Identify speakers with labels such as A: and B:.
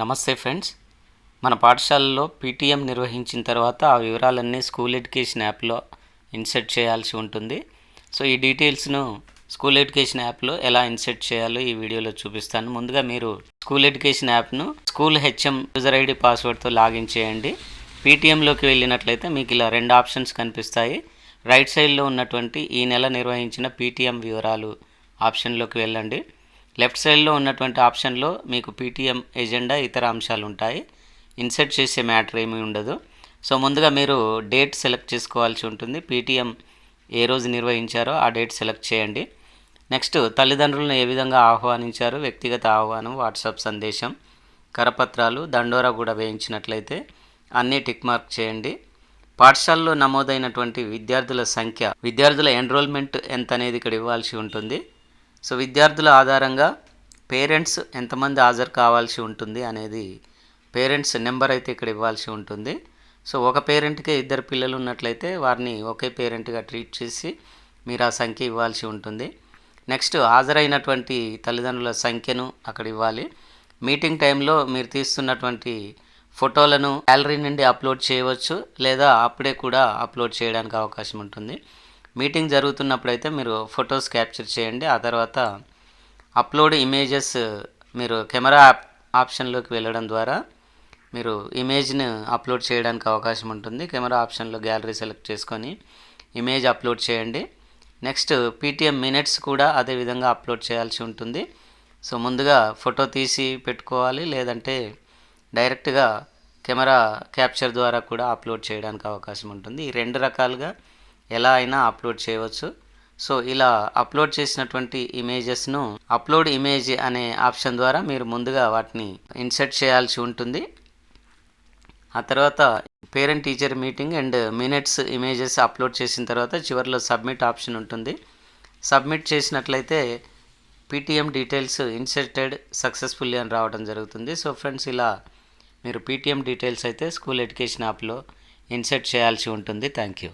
A: నమస్తే ఫ్రెండ్స్. మన పాఠశాలలో పీటీఎం నిర్వహించిన తర్వాత ఆ వివరాలన్నీ స్కూల్ ఎడ్యుకేషన్ యాప్లో ఇన్సర్ట్ చేయాల్సి ఉంటుంది. సో ఈ డీటెయిల్స్ను స్కూల్ ఎడ్యుకేషన్ యాప్లో ఎలా ఇన్సర్ట్ చేయాలో ఈ వీడియోలో చూపిస్తాను. ముందుగా మీరు స్కూల్ ఎడ్యుకేషన్ యాప్ను స్కూల్ హెచ్ఎం యూజర్ ఐడి పాస్వర్డ్తో లాగిన్ చేయండి. పీటీఎంలోకి వెళ్ళినట్లయితే మీకు ఇలా రెండు ఆప్షన్స్ కనిపిస్తాయి. రైట్ సైడ్లో ఉన్నటువంటి ఈ నెల నిర్వహించిన పీటీఎం వివరాలు ఆప్షన్లోకి వెళ్ళండి. లెఫ్ట్ సైడ్లో ఉన్నటువంటి ఆప్షన్లో మీకు పీటీఎం ఎజెండా ఇతర అంశాలు ఉంటాయి ఇన్సర్ట్ చేసే మ్యాటర్ ఏమీ ఉండదు. సో ముందుగా మీరు డేట్ సెలెక్ట్ చేసుకోవాల్సి ఉంటుంది. పీటీఎం ఏ రోజు నిర్వహించారో ఆ డేట్ సెలెక్ట్ చేయండి. నెక్స్ట్ తల్లిదండ్రులను ఏ విధంగా ఆహ్వానించారు? వ్యక్తిగత ఆహ్వానం వాట్సాప్ సందేశం కరపత్రాలు దండోరా కూడా వేయించినట్లయితే అన్నీ టిక్ మార్క్ చేయండి. పాఠశాలలో నమోదైనటువంటి విద్యార్థుల సంఖ్య విద్యార్థుల ఎన్రోల్మెంట్ ఎంత అనేది ఇక్కడ ఇవ్వాల్సి ఉంటుంది. సో విద్యార్థుల ఆధారంగా పేరెంట్స్ ఎంతమంది హాజరు కావాల్సి ఉంటుంది అనేది పేరెంట్స్ నెంబర్ అయితే ఇక్కడ ఇవ్వాల్సి ఉంటుంది. సో ఒక పేరెంట్కే ఇద్దరు పిల్లలు ఉన్నట్లయితే వారిని ఒకే పేరెంట్గా ట్రీట్ చేసి మీరు ఆ సంఖ్య ఇవ్వాల్సి ఉంటుంది. నెక్స్ట్ హాజరైనటువంటి తల్లిదండ్రుల సంఖ్యను అక్కడ ఇవ్వాలి. మీటింగ్ టైంలో మీరు తీస్తున్నటువంటి ఫోటోలను గ్యాలరీ నుండి అప్లోడ్ చేయవచ్చు లేదా అప్పుడే కూడా అప్లోడ్ చేయడానికి అవకాశం ఉంటుంది. మీటింగ్ జరుగుతున్నప్పుడైతే మీరు ఫొటోస్ క్యాప్చర్ చేయండి. ఆ తర్వాత అప్లోడ్ ఇమేజెస్ మీరు కెమెరా యాప్ ఆప్షన్లోకి వెళ్ళడం ద్వారా మీరు ఇమేజ్ని అప్లోడ్ చేయడానికి అవకాశం ఉంటుంది. కెమెరా ఆప్షన్లో గ్యాలరీ సెలెక్ట్ చేసుకొని ఇమేజ్ అప్లోడ్ చేయండి. నెక్స్ట్ పీటీఎం మినిట్స్ కూడా అదే విధంగా అప్లోడ్ చేయాల్సి ఉంటుంది. సో ముందుగా ఫోటో తీసి పెట్టుకోవాలి. లేదంటే డైరెక్ట్గా కెమెరా క్యాప్చర్ ద్వారా కూడా అప్లోడ్ చేయడానికి అవకాశం ఉంటుంది. ఈ రెండు రకాలుగా ఎలా అయినా అప్లోడ్ చేయవచ్చు. సో ఇలా అప్లోడ్ చేసినటువంటి ఇమేజెస్ను అప్లోడ్ ఇమేజ్ అనే ఆప్షన్ ద్వారా మీరు ముందుగా వాటిని ఇన్సర్ట్ చేయాల్సి ఉంటుంది. ఆ తర్వాత parent teacher meeting and minutes images upload చేసిన తర్వాత చివరిలో సబ్మిట్ ఆప్షన్ ఉంటుంది. సబ్మిట్ చేసినట్లయితే పీటీఎం డీటెయిల్స్ ఇన్సర్టెడ్ సక్సెస్ఫుల్లీ అని రావడం జరుగుతుంది. సో ఫ్రెండ్స్ ఇలా మీరు పీటీఎం డీటెయిల్స్ అయితే స్కూల్ ఎడ్యుకేషన్ యాప్లో ఇన్సర్ట్ చేయాల్సి ఉంటుంది. Thank you.